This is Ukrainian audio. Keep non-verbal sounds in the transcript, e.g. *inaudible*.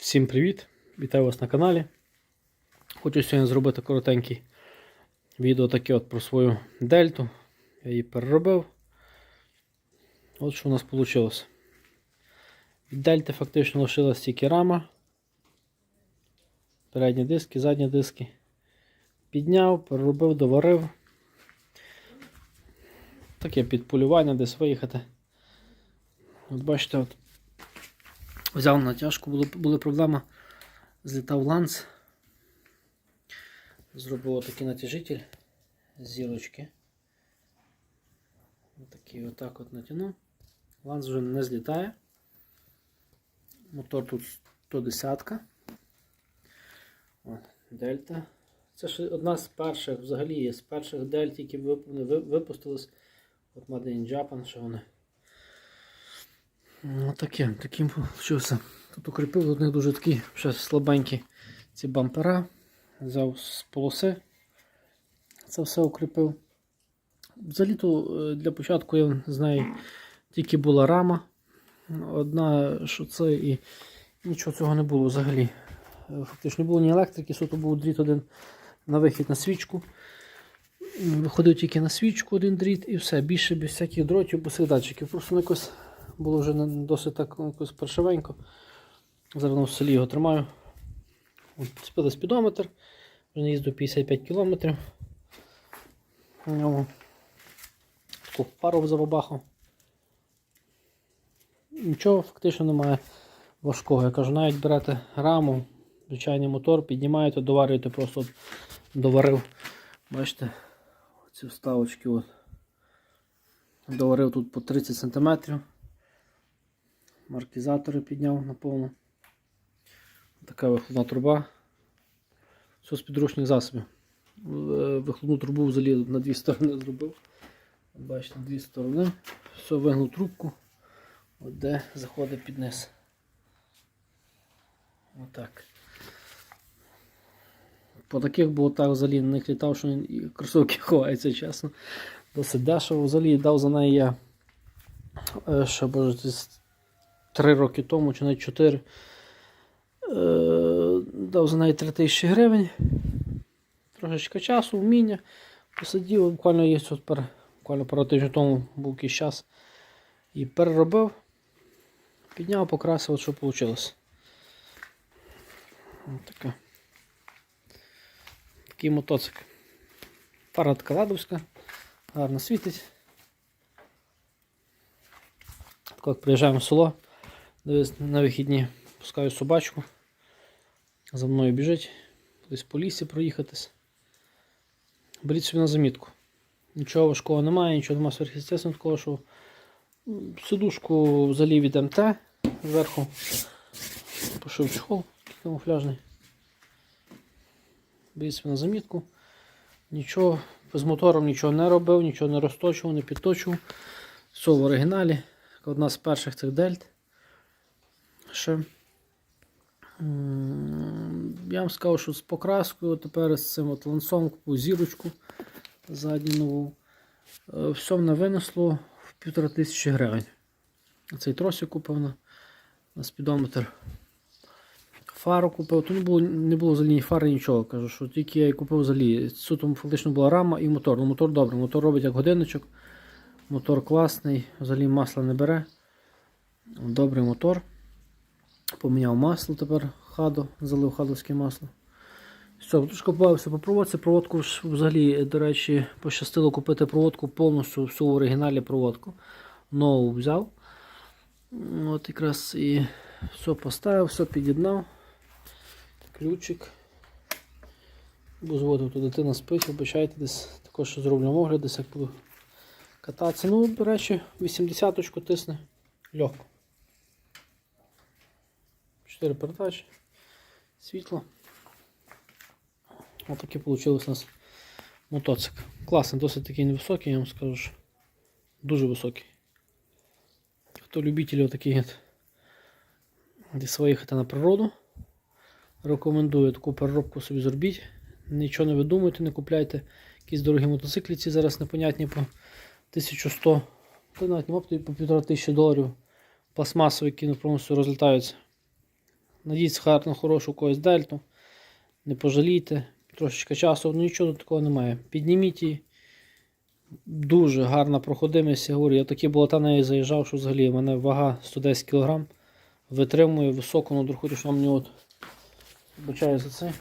Всім привіт! Вітаю вас на каналі. Хочу сьогодні зробити коротенький відео таке от про свою дельту. Я її переробив. От що у нас вийшло. Від дельти фактично лишилась тільки рама. Передні диски, задні диски. Підняв, переробив, доварив. Таке підполювання, десь виїхати. От бачите, от Взяв натяжку, були, були проблеми. Злітав ланц. Зробив такий натяжитель зірочки. Отакий отак от натягнув. Ланц вже не злітає. Мотор тут 110. О, дельта. Це ж одна з перших, взагалі з перших дельт, які вип- ви- випустились. От Made in Japan, що вони. Ну, таке, таким получився. Тут укріпив, тут них дуже такі слабенькі ці бампера. Взяв з полоси. Це все укріпив. Взагалі то е, для початку я з неї тільки була рама. Одна, що це і нічого цього не було взагалі. Фактично не було ні електрики, суто був дріт один на вихід на свічку. Виходив тільки на свічку один дріт і все. Більше без всяких дротів, без датчиків. Просто якось було вже досить так ну, паршивенько. Зараз в селі його тримаю. От, Спили спідометр. Вже їздив 55 км. Таку пару забабахав. Нічого фактично немає важкого. Я кажу, навіть берете раму, звичайний мотор, піднімаєте, доварюєте, просто доварив. Бачите, ці вставочки. От. Доварив тут по 30 см. Маркізатори підняв на повну. Така вихлопна труба. Все з підручних засобів. Е, Вихлопну трубу взагалі на дві сторони зробив. Бачите, дві сторони. Все вигнув трубку, от де заходить під низ. Отак. По таких болтах взагалі на них літав, що і кросовки *laughs* ховаються, чесно. Досить дешево. Взагалі дав за неї я е, ще боже, 3 роки тому чи навіть 4. Е, дав за неї 3 тисячі гривень. Трошечки часу, вміння. Посидів, буквально є тут пер, буквально пару тижнів тому був якийсь час. І переробив. Підняв, покрасив, от що вийшло. Ось. Такий мотоцикл. Пара така ладовська, гарно світить. Так як приїжджаємо в село, на вихідні пускаю собачку. За мною біжить, десь по лісі проїхатись. Беріть собі на замітку. Нічого важкого немає, нічого немає сверхъестественного такого, що сидушку взагалі від МТ зверху пошив чехол камуфляжний. Беріть собі на замітку. Нічого з мотором нічого не робив, нічого не розточував, не підточував. Все в оригіналі. Одна з перших цих дельт. Ще. Я вам скажу, що з покраскою тепер з цим от ланцом купив зірочку задню нову. Е, Все мене винесло в півтора тисячі гривень. Цей тросик купив на, на спідометр. Фару купив, то не було, не було взагалі ні фари, нічого. Кажу, що тільки я і купив взагалі. Суто фактично була рама і мотор. Ну, мотор добрий, мотор робить як годинничок. Мотор класний, взагалі масла не бере. Добрий мотор. Поміняв масло тепер хадо, залив хадовське масло. Все, трошки побавився по проводці. Проводку взагалі, до речі, пощастило купити проводку повністю всю в оригіналі проводку. Нову взяв. От якраз і все поставив, все під'єднав. Ключик. Дозволив, то дитина спить, обичайте десь також зроблю огляд, десь як буду кататися. Ну, до речі, 80-очку тисне легко. 4 передачі, світло. Ось такий вийшов у нас мотоцикл. Класний, досить такий невисокий, я вам скажу. що Дуже високий. Хто любитель таких десь виїхати на природу, рекомендую таку переробку собі зробіть. Нічого не видумуйте, не купляйте якісь дорогі мотоциклі, ці зараз непонятні по 1100, навіть не по 1500 доларів. Пластмасові, які повністю розлітаються. Надійтесь гарну, хорошу когось дельту. Не пожалійте. Трошечки часу, ну нічого такого немає. Підніміть її. Дуже гарна проходимість. Я говорю, я такі болота нею заїжджав, що взагалі в мене вага 110 кг. Витримує високу, ну друху, що мені от. Вибачаю за це.